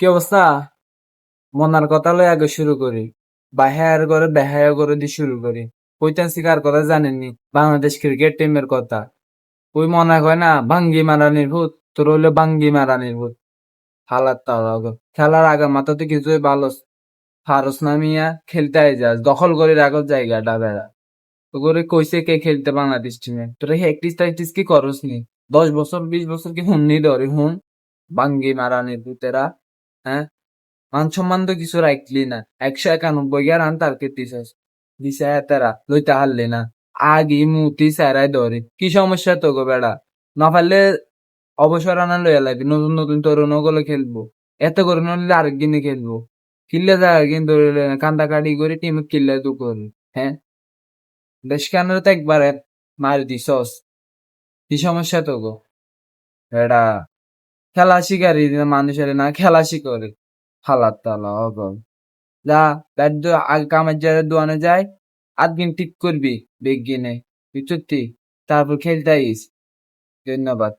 কি অবস্থা? মনার কথা লই আগে শুরু করি। বাহার করে বেহায়া করে দিয়ে শুরু করি। কইতান শিকার কথা জানেননি? বাংলাদেশ ক্রিকেট টিমের কথা। ওই মনে হয় না, ভাঙ্গি মারানির ভূত তোর হইল ভাঙ্গি মারানির ভূত হালাত তাওয়া খেলার আগে মাথা তো কিছুই ভালো ফারস নামিয়া খেলতে আই যাস দখল করে রাখো জায়গাটা বেড়া। তো করে কইছে কে খেলতে বাংলাদেশ টিমে তোরা প্র্যাকটিস ট্যাকটিস কি করস নি? দশ বছর, বিশ বছর কি হুননি ধরে হুন? বাঙ্গি মারানির ভূতেরা হ্যাঁ? মান সম্মান তো কিছু রাখলি না। একশো একানব্বই গিয়ে রান টার্গেট দিছিস দিছে তেরা লইতে হারলি না। আগি মুতি স্যারাই ধরে কি সমস্যা তো গো বেড়া? না পারলে অবসর আনা লইয়া লাগবে নতুন নতুন তরুণগুলো খেলব। এত করে নইলে আরেক দিনে খেলব। কিল্লে যায় কিন্তু কান্দা কাটি করে টিম কিল্লে দু করে হ্যাঁ দেশ কেন তো একবারে মার দিছস কি সমস্যা তো গো এটা খেলা শিকারি মানুষের না, খেলা শিকরে। হালাত তালা অগল যা, ব্যাট আগে কামের জায়গায় দোয়ানে যায় আধগিন ঠিক করবি বেগ গিনে বুঝছি তারপর খেলতে আইস ধন্যবাদ।